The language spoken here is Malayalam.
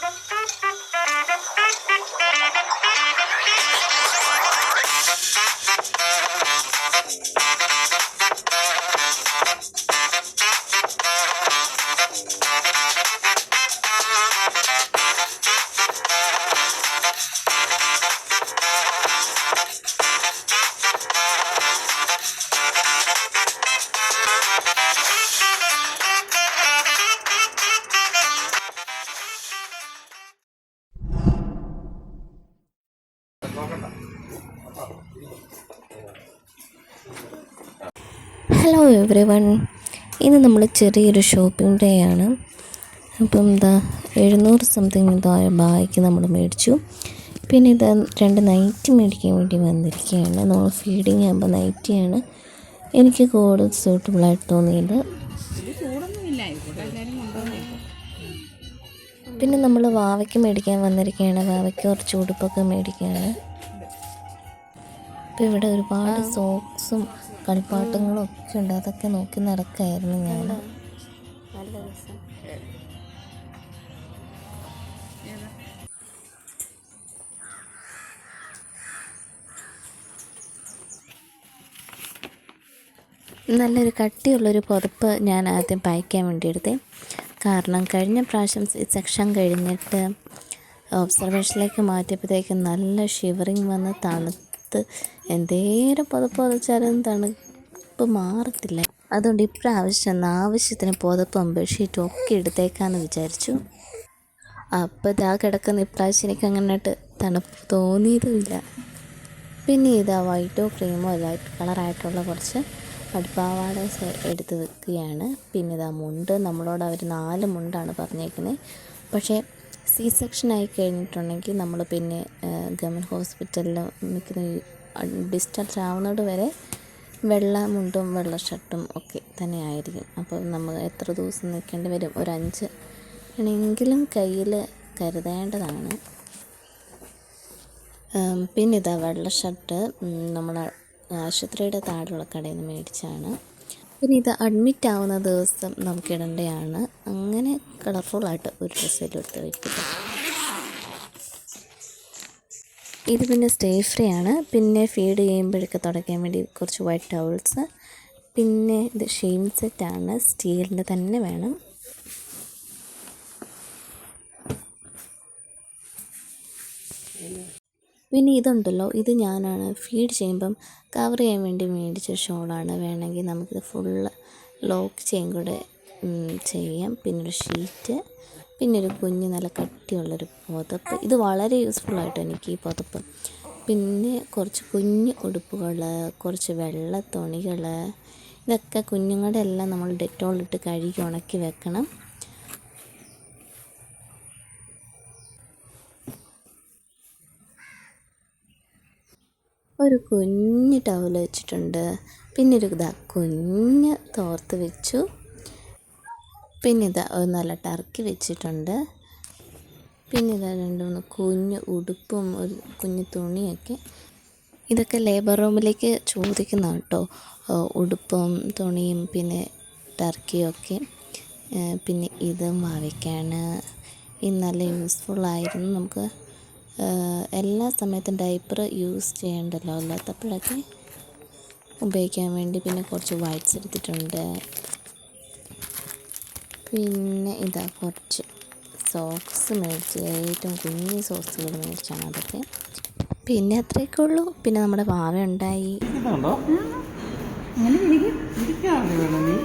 Thank you. Hello everyone ഇന്ന് നമ്മൾ ചെറിയൊരു ഷോപ്പിംഗ് ഡേ ആണ്. അപ്പം എന്താ എഴുന്നൂറ് സംതിങ് ഇതായ ബാഗ് നമ്മൾ മേടിച്ചു. പിന്നെ ഇത് രണ്ട് നൈറ്റ് മേടിക്കാൻ വേണ്ടി വന്നിരിക്കുകയാണ്. നമ്മൾ ഫീഡിങ് ആകുമ്പോൾ നൈറ്റിയാണ് എനിക്ക് കൂടുതൽ സൂട്ടബിളായിട്ട് തോന്നിയത് പിന്നെ നമ്മൾ വാവയ്ക്ക് മേടിക്കാൻ വന്നിരിക്കുകയാണ് വാവയ്ക്ക് കുറച്ച് ഉടുപ്പൊക്കെ മേടിക്കുകയാണ്. അപ്പോൾ ഇവിടെ ഒരുപാട് സോക്സും കളിപ്പാട്ടങ്ങളും ഒക്കെ ഉണ്ട്. അതൊക്കെ നോക്കി നടക്കായിരുന്നു ഞാൻ. നല്ലൊരു കട്ടിയുള്ളൊരു പുതപ്പ് ഞാൻ ആദ്യം പായ്ക്കാൻ വേണ്ടി എടുത്തേ കാരണം കഴിഞ്ഞ പ്രാവശ്യം സെക്ഷൻ കഴിഞ്ഞിട്ട് ഒബ്സർവേഷനിലേക്ക് മാറ്റിയപ്പോഴത്തേക്കും നല്ല ഷിവറിങ് വന്ന് തണുത്ത് എന്തേരം പുതപ്പ് പുതച്ചാലും തണുപ്പ് മാറത്തില്ല. അതുകൊണ്ട് ഇപ്രാവശ്യം ആവശ്യത്തിന് പുതപ്പും ബെഡ്ഷീറ്റും ഒക്കെ എടുത്തേക്കാന്ന് വിചാരിച്ചു. അപ്പോൾ ഇതാ കിടക്കുന്ന ഇപ്രാവശ്യം എനിക്ക് അങ്ങനെയായിട്ട് തണുപ്പ് തോന്നിയതുമില്ല. പിന്നെ ഇതാ വൈറ്റോ ക്രീമോ ലൈറ്റ് കളറായിട്ടുള്ള കുറച്ച് അടുപ്പാവാട എടുത്ത് വെക്കുകയാണ്. പിന്നെ ഇതാ മുണ്ട്. നമ്മളോട് അവർ നാല് മുണ്ടാണ് പറഞ്ഞേക്കുന്നത് പക്ഷേ സി സെക്ഷൻ ആയി കഴിഞ്ഞിട്ടുണ്ടെങ്കിൽ നമ്മൾ പിന്നെ ഗവൺമെന്റ് ഹോസ്പിറ്റലിൽ നിൽക്കുന്ന ഡിസ്ചാർജ് ആവുന്നത് വരെ വെള്ള മുണ്ടും വെള്ള ഷർട്ടും ഒക്കെ തന്നെ ആയിരിക്കും. അപ്പോൾ നമ്മൾ എത്ര ദിവസം നിൽക്കേണ്ടി വരും? ഒരു അഞ്ച് എങ്കിലും കയ്യിൽ കരുതേണ്ടതാണ്. പിന്നെ ഇതാ വെള്ള ഷർട്ട്. നമ്മൾ ആശുപത്രിയുടെ താഴെയുള്ള കടയിൽ നിന്ന് മേടിച്ചാണ്. പിന്നെ ഇത് അഡ്മിറ്റ് ആവുന്ന ദിവസം നമുക്ക് ഇടേണ്ടതാണ് അങ്ങനെ കളർഫുള്ളായിട്ട് ഒരു ഡ്രസ്സ് എടുത്ത് വയ്ക്കുക ഇത് പിന്നെ സ്റ്റേ ഫ്രീ ആണ്. പിന്നെ ഫീഡ് ചെയ്യുമ്പോഴൊക്കെ തുടയ്ക്കാൻ വേണ്ടി കുറച്ച് വൈറ്റ് ടവൽസ് പിന്നെ ഇത് ഷെയിം സെറ്റാണ് സ്റ്റീലിന്റെ തന്നെ വേണം. പിന്നെ ഇതുണ്ടല്ലോ ഇത് ഞാനാണ് ഫീഡ് ചെയ്യുമ്പം കവർ ചെയ്യാൻ വേണ്ടി മേടിച്ച ഷോളാണ് വേണമെങ്കിൽ നമുക്കിത് ഫുള്ള് ലോക്ക് ചെയ്യും കൂടെ ചെയ്യാം. പിന്നൊരു ഷീറ്റ് പിന്നെ ഒരു കുഞ്ഞ് നല്ല കട്ടിയുള്ളൊരു പുതപ്പ്. ഇത് വളരെ യൂസ്ഫുൾ ആയിട്ട് എനിക്ക് ഈ പുതപ്പ്. പിന്നെ കുറച്ച് കുഞ്ഞ് ഉടുപ്പുകൾ കുറച്ച് വെള്ള തുണികൾ ഇതൊക്കെ കുഞ്ഞുങ്ങളുടെ എല്ലാം നമ്മൾ ഡെറ്റോളിട്ട് കഴുകി ഉണക്കി വെക്കണം. ഒരു കുഞ്ഞ് ടവൽ വെച്ചിട്ടുണ്ട്. പിന്നെ ഒരു ഇതാ കുഞ്ഞ് തോർത്ത് വെച്ചു. പിന്നെ ഇതാ ഒരു നല്ല ടർക്കി വെച്ചിട്ടുണ്ട്. പിന്നെ ഇതാ രണ്ട് മൂന്ന് കുഞ്ഞ് ഉടുപ്പും ഒരു കുഞ്ഞ് തുണിയൊക്കെ. ഇതൊക്കെ ലേബർ റൂമിലേക്ക് ചോദിക്കുന്ന കേട്ടോ ഉടുപ്പും തുണിയും പിന്നെ ടർക്കിയൊക്കെ. പിന്നെ ഇതും വാങ്ങിക്കാണ് ഇത് നല്ല യൂസ്ഫുള്ളായിരുന്നു നമുക്ക് എല്ലാ സമയത്തും ഡൈപ്പർ യൂസ് ചെയ്യണ്ടല്ലോ. അല്ലാത്തപ്പോഴൊക്കെ ഉപയോഗിക്കാൻ വേണ്ടി പിന്നെ കുറച്ച് വൈറ്റ്സ് എടുത്തിട്ടുണ്ട്. പിന്നെ ഇതാ കുറച്ച് സോക്സ് മേടിച്ച് ഏറ്റവും കുഞ്ഞു സോക്സുകൾ മേടിച്ചാണ് അതൊക്കെ. പിന്നെ അത്രയൊക്കെ ഉള്ളൂ. പിന്നെ നമ്മുടെ വാവ ഉണ്ടായി അങ്ങനെ